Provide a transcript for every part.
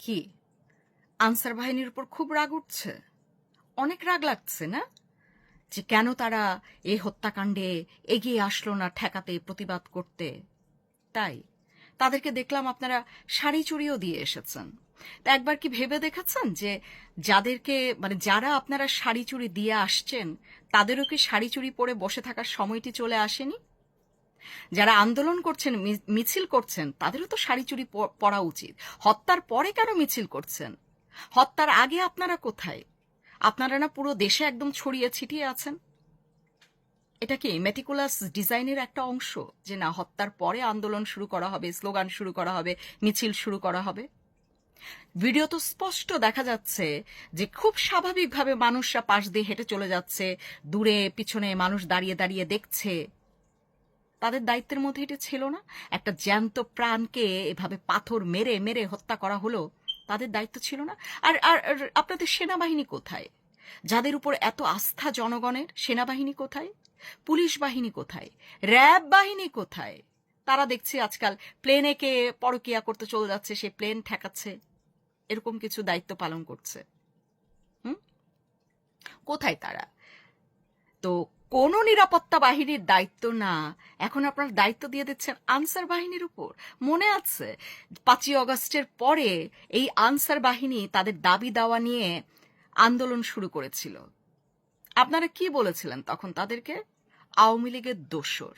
কি? আনসার বাহিনীর উপর খুব রাগ উঠছে। অনেক রাগ লাগছে, না? যে কেন তারা এই হত্যাকাণ্ডে এগিয়ে আসলো না ঠেকাতে, প্রতিবাদ করতে? তাই। তাদেরকে দেখলাম আপনারা শাড়ি চুড়িও দিয়ে এসেছেন। তা একবার কি ভেবে দেখেছেন যে যাদেরকে মানে যারা আপনারা শাড়ি চুড়ি দিয়ে আসছেন, তাদেরও কি শাড়ি চুড়ি পরে বসে থাকার সময়টি চলে আসেনি? যারা আন্দোলন করছেন মিছিল করছেন, তাদেরও তো শাড়ি চুরি পরা উচিত। হত্যার পরে কেন মিছিল করছেন? হত্যার আগে আপনারা কোথায়? আপনারা না পুরো দেশে একদম ছড়িয়ে ছিটিয়ে আছেন? এটা কি মেটিকুলাস ডিজাইনের একটা অংশ? যে না, হত্যার পরে আন্দোলন শুরু করা হবে, স্লোগান শুরু করা হবে, মিছিল শুরু করা হবে? ভিডিও তো স্পষ্ট দেখা যাচ্ছে যে খুব স্বাভাবিকভাবে মানুষরা পাশ দিয়ে হেঁটে চলে যাচ্ছে, দূরে, পিছনে মানুষ দাঁড়িয়ে দাঁড়িয়ে দেখছে। তাদের দায়িত্বের মধ্যে এটা ছিল না। একটা জ্যান্ত প্রাণকে এভাবে পাথর মেরে মেরে হত্যা করা হলো, তাদের দায়িত্ব ছিল না। আর আর আপনাদের সেনাবাহিনী কোথায়? যাদের উপর এত আস্থা জনগণের, সেনাবাহিনী কোথায়? পুলিশ বাহিনী কোথায়? র্যাব বাহিনী কোথায়? তারা দেখছি আজকাল প্লেনে কে পরকিয়া করতে চলে যাচ্ছে, সে প্লেন ঠেকাচ্ছে। এরকম কিছু দায়িত্ব পালন করছে। কোথায় তারা? তো কোন নিরাপত্তা বাহিনীর দায়িত্ব না। এখন আপনার দায়িত্ব দিয়ে দিচ্ছেন আনসার বাহিনীর উপর। মনে আছে, পাঁচই অগস্টের পরে এই আনসার বাহিনী তাদের দাবি দাওয়া নিয়ে আন্দোলন শুরু করেছিল। আপনারা কি বলেছিলেন তখন তাদেরকে? আওয়ামী লীগের দোসর।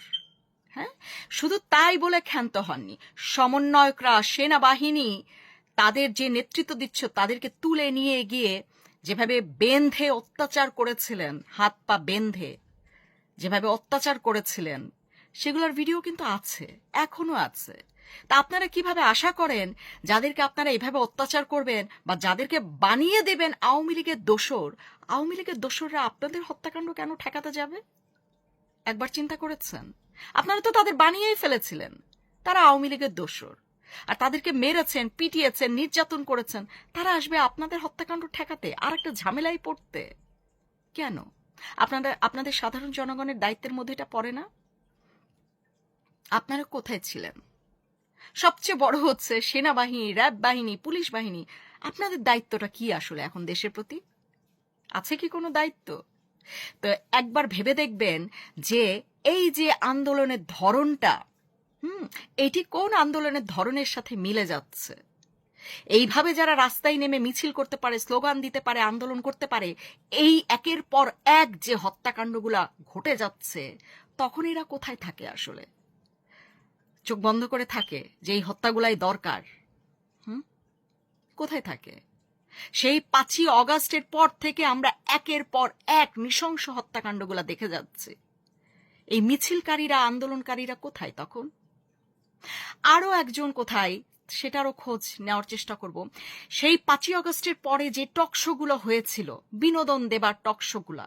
হ্যাঁ? শুধু তাই বলে ক্ষান্ত হননি। সমন্বয়করা, সেনাবাহিনী, তাদের যে নেতৃত্ব দিচ্ছ তাদেরকে তুলে নিয়ে গিয়ে যেভাবে বেন্ধে অত্যাচার করেছিলেন, হাত পা বেন্ধে যেভাবে অত্যাচার করেছিলেন, সেগুলোর ভিডিও কিন্তু আছে, এখনও আছে। তা আপনারা কীভাবে আশা করেন যাদেরকে আপনারা এভাবে অত্যাচার করবেন বা যাদেরকে বানিয়ে দেবেন আওয়ামী লীগের দোসর আওয়ামী লীগের দোসররা আপনাদের হত্যাকাণ্ড কেন ঠেকাতে যাবে? একবার চিন্তা করেছেন? আপনারা তো তাদের বানিয়েই ফেলেছিলেন। তারা আওয়ামী লীগের দোসর আর তাদেরকে মেরেছেন, পিটিয়েছেন, নির্যাতন করেছেন। তারা আসবে আপনাদের হত্যাকাণ্ড ঠেকাতে আর একটা ঝামেলায় পড়তে। কেন? আপনাদের আপনাদের সাধারণ জনগণের দায়িত্বের মধ্যে এটা পড়ে না? আপনারা কোথায় ছিলেন? সবচেয়ে বড় হচ্ছে সেনাবাহিনী, র্যাব বাহিনী, পুলিশ বাহিনী। আপনাদের দায়িত্বটা কি আসলে এখন দেশের প্রতি? আছে কি কোনো দায়িত্ব? তো একবার ভেবে দেখবেন যে এই যে আন্দোলনের ধরনটা, হুম, এটি কোন আন্দোলনের ধরনের সাথে মিলে যাচ্ছে? এইভাবে যারা রাস্তায় নেমে মিছিল করতে পারে, স্লোগান দিতে পারে, আন্দোলন করতে পারে, এই একের পর এক যে হত্যাকাণ্ডগুলা ঘটে যাচ্ছে, তখন এরা কোথায় থাকে আসলে? চোখ বন্ধ করে থাকে যে এই হত্যাগুলাই দরকার। কোথায় থাকে? সেই পাঁচই অগাস্টের পর থেকে আমরা একের পর এক নৃশংস হত্যাকাণ্ডগুলা দেখে যাচ্ছি। এই মিছিলকারীরা, আন্দোলনকারীরা কোথায় তখন? আরও একজন কোথায় সেটারও খোঁজ নেওয়ার চেষ্টা করব। সেই পাঁচই অগস্টের পরে যে টক শোগুলো হয়েছিল, বিনোদন দেবার টক শোগুলা,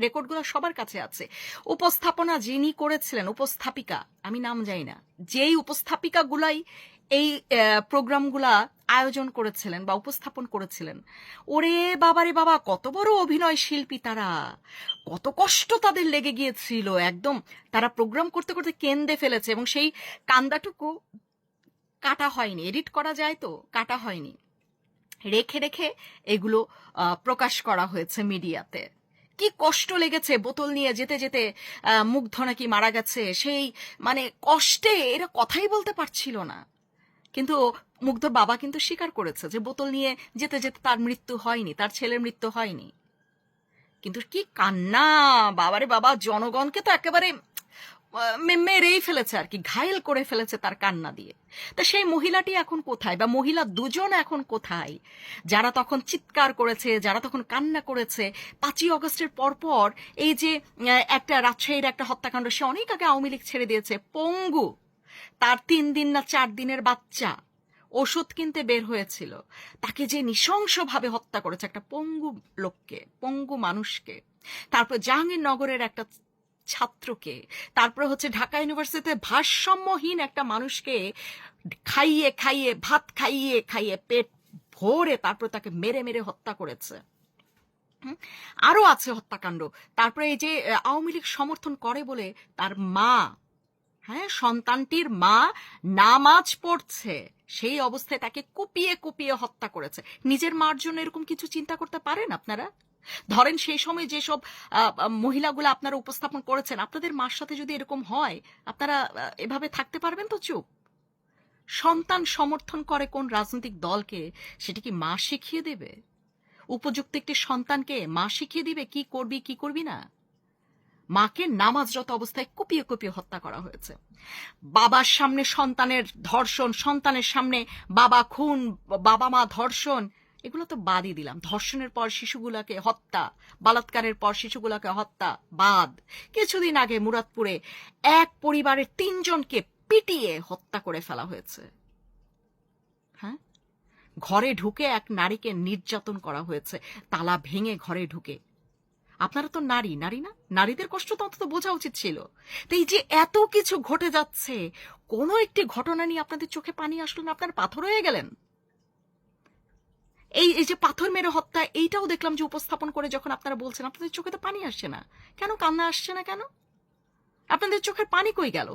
রেকর্ডগুলো সবার কাছে আছে। উপস্থাপনা যিনি করেছিলেন, উপস্থাপিকা, আমি নাম জানি না, যেই উপস্থাপিকাগুলাই এই প্রোগ্রামগুলা আয়োজন করেছিলেন বা উপস্থাপন করেছিলেন, ওরে বাবারে বাবা, কত বড় অভিনয় শিল্পী তারা! কত কষ্ট তাদের লেগে গিয়েছিল, একদম। তারা প্রোগ্রাম করতে করতে কেন্দে ফেলেছে এবং সেই কান্দাটুকু কাটা হয়নি। এডিট করা যায় তো? কাটা হয়নি। রেখে রেখে এগুলো প্রকাশ করা হয়েছে মিডিয়াতে। কি কষ্ট লেগেছে বোতল নিয়ে যেতে যেতে মুগ্ধ নাকি মারা গেছে। সেই মানে কষ্টে এরা কথাই বলতে পারছিল না। কিন্তু মুগ্ধর বাবা কিন্তু স্বীকার করেছে যে বোতল নিয়ে যেতে যেতে তার মৃত্যু হয়নি, তার ছেলের মৃত্যু হয়নি। কিন্তু কি কান্না! বাবারে বাবা, জনগণকে তো একেবারে মেরেই ফেলেছে আর কি, ঘায়েল করে ফেলেছে তার কান্না দিয়ে। তা সেই মহিলাটি এখন কোথায়? বা মহিলা দুজন এখন কোথায়? যারা তখন চিৎকার করেছে, যারা তখন কান্না করেছে, পাঁচই অগস্টের পরপর এই যে একটা রাজশাহীর একটা হত্যাকাণ্ড, সে অনেক আগে আওয়ামী লীগ ছেড়ে দিয়েছে। পঙ্গু, তার তিন দিন না চার দিনের বাচ্চা, ওষুধ কিনতে বের হয়েছিল। তাকে যে নৃশংসভাবে হত্যা করেছে একটা পঙ্গু লোককে, পঙ্গু মানুষকে। তারপর জাহাঙ্গীরনগরের একটা ছাত্রকে। তারপরে হচ্ছে ঢাকা ইউনিভার্সিটিতে ভারসাম্যহীন একটা মানুষকে খাইয়ে খাইয়ে, ভাত খাইয়ে খাইয়ে পেট ভরে তারপর তাকে মেরে মেরে হত্যা করেছে? আরও আছে হত্যাকাণ্ড। তারপরে এই যে আওয়ামী লীগ সমর্থন করে বলে তার মা হ্যাঁ সন্তানটির মা নামাজ পড়ছে, সেই অবস্থায় তাকে কুপিয়ে কুপিয়ে হত্যা করেছে। নিজের মার জন্য এরকম কিছু চিন্তা করতে পারেন আপনারা? ধরেন সেই সময় যেসব মহিলাগুলো আপনারা উপস্থাপন করেছেন, আপনাদের মার সাথে যদি এরকম হয়, আপনারা এভাবে থাকতে পারবেন তো চুপ? সন্তান সমর্থন করে কোন রাজনৈতিক দলকে, সেটা কি মা শিখিয়ে দেবে? উপযুক্ত একটি সন্তানকে মা শিখিয়ে দিবে, কি করবি কি করবি না? মাকে নামাজরত অবস্থায় কুপিয়ে কুপিয়ে হত্যা করা হয়েছে। বাবার সামনে সন্তানের ধর্ষণ, সন্তানের সামনে বাবা খুন, বাবা মা ধর্ষণ এগুলো তো বাদই দিলাম। ধর্ষণের পর শিশুগুলাকে হত্যা, বলাৎকারের পর শিশুগুলাকে হত্যা, বাদ। কিছুদিন আগে মুরাদপুরে এক পরিবারের তিনজনকে পিটিয়ে হত্যা করে ফেলা হয়েছে। হ্যাঁ? ঘরে ঢুকে এক নারীকে নির্যাতন করা হয়েছে। তালা ভেঙে ঘরে ঢুকে। আপনারা তো নারী নারী না? নারীদের কষ্ট তো অন্তত বোঝা উচিত ছিল। তো এই যে এত কিছু ঘটে যাচ্ছে, কোনো একটি ঘটনা নিয়ে আপনাদের চোখে পানি আসলো না? আপনার পাথর হয়ে গেলেন। এই এই যে পাথর মেরে হত্যা, এইটাও দেখলাম যে উপস্থাপন করে যখন আপনারা বলছেন, আপনাদের চোখে তো পানি আসছে না। কেন কান্না আসছে না কেন? আপনাদের চোখের পানি কই গেল?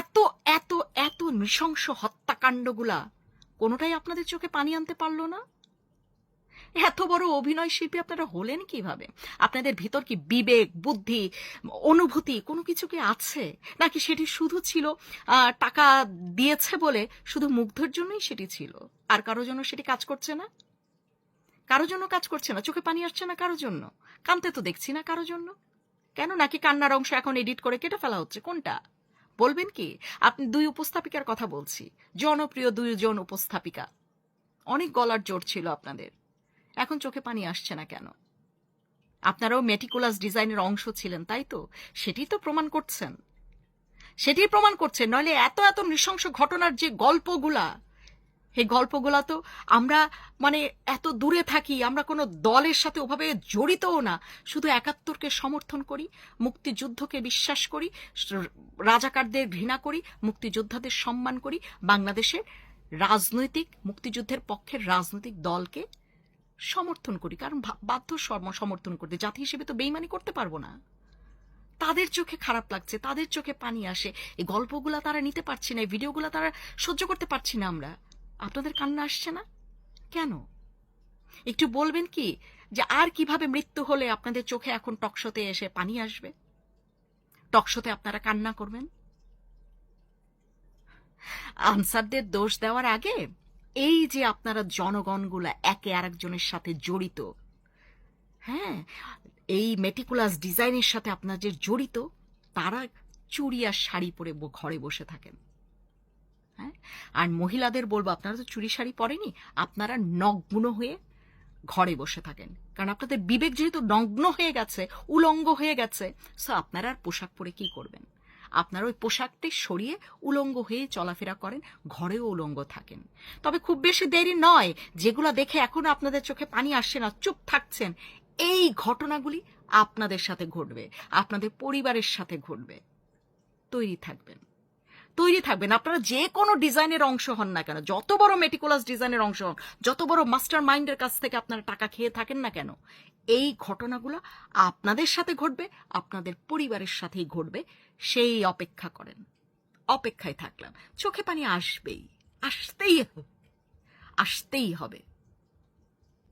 এত এত এত নৃশংস হত্যাকাণ্ডগুলা, কোনোটাই আপনাদের চোখে পানি আনতে পারল না? এত বড় অভিনয় শিল্পী আপনারা হলেন কীভাবে? আপনাদের ভিতর কি বিবেক, বুদ্ধি, অনুভূতি কোনো কিছু কি আছে? নাকি সেটি শুধু ছিল টাকা দিয়েছে বলে শুধু মুগ্ধের জন্যই সেটি ছিল? আর কারও জন্য সেটি কাজ করছে না? কারও জন্য কাজ করছে না, চোখে পানি আসছে না কারও জন্য? কানতে তো দেখছি না কারও জন্য? কেন নাকি কান্নার অংশ এখন এডিট করে কেটে ফেলা হচ্ছে? কোনটা? বলবেন কি? আপনি দুই উপস্থাপিকার কথা বলছি, জনপ্রিয় দুইজন উপস্থাপিকা। অনেক গলার জোর ছিল আপনাদের। এখন চোখে পানি আসছে না কেন? আপনারাও মেটিকুলাস ডিজাইনের অংশ ছিলেন, তাই তো? সেটি তো প্রমাণ করছেন। সেটি প্রমাণ করছেন, নইলে এত এত নৃশংস ঘটনার যে গল্পগুলা এই গল্পগুলা তো আমরা মানে এত দূরে থাকি, আমরা কোনো দলের সাথে ওভাবে জড়িতও না। শুধু একাত্তরকে সমর্থন করি, মুক্তিযুদ্ধকে বিশ্বাস করি, রাজাকারদের ঘৃণা করি, মুক্তিযোদ্ধাদের সম্মান করি, বাংলাদেশের রাজনৈতিক, মুক্তিযুদ্ধের পক্ষের রাজনৈতিক দলকে সমর্থন করি, কারণ বাধ্য সম- সমর্থন করতে, জাতি হিসেবে তো বেইমানি করতে পারব না। তাদের চোখে খারাপ লাগছে, তাদের চোখে পানি আসে, এই গল্পগুলা তারা নিতে পারছি না, এই ভিডিওগুলা তারা সহ্য করতে পারছি না আমরা। আপনাদের কান্না আসছে না? কেন? একটু বলবেন কি যে আর কীভাবে মৃত্যু হলে আপনাদের চোখে এখন টকশোতে এসে পানি আসবে? টকশোতে আপনারা কান্না করবেন? আনসারদের দোষ দেওয়ার আগে এই যে আপনারা জনগণগুলা একে আরেকজনের সাথে জড়িত হ্যাঁ এই মেটিকুলাস ডিজাইনের সাথে আপনার যে জড়িত, তারা চুড়ি আর শাড়ি পরে ঘরে বসে থাকেন। হ্যাঁ? আর মহিলাদের বলব, আপনারা তো চুরি শাড়ি পরেনি আপনারা নগ্ন হয়ে ঘরে বসে থাকেন। কারণ আপনাদের বিবেক যেহেতু নগ্ন হয়ে গেছে, উলঙ্গ হয়ে গেছে সো আপনারা আর পোশাক পরে কি করবেন? আপনারা ওই পোশাকটি সরিয়ে উলঙ্গ হয়ে চলাফেরা করেন, ঘরেও উলঙ্গ থাকেন। তবে খুব বেশি দেরি নয়, যেগুলো দেখে এখনও আপনাদের চোখে পানি আসছে না, চুপ থাকছেন, এই ঘটনাগুলি আপনাদের সাথে ঘটবে, আপনাদের পরিবারের সাথে ঘটবে, তৈরি থাকবেন। তৈরি থাকবেন। আপনারা যে কোনো ডিজাইনের অংশ হন না কেন, যত বড় মেটিকুলাস ডিজাইনের অংশ হন, যত বড় মাস্টার মাইন্ডের কাছ থেকে আপনারা টাকা খেয়ে থাকেন না কেন, এই ঘটনাগুলো আপনাদের সাথে ঘটবে, আপনাদের পরিবারের সাথেই ঘটবে, সেই অপেক্ষা করেন। অপেক্ষায় থাকলাম। চোখে পানি আসবেই, আসতেই আসতেই হবে।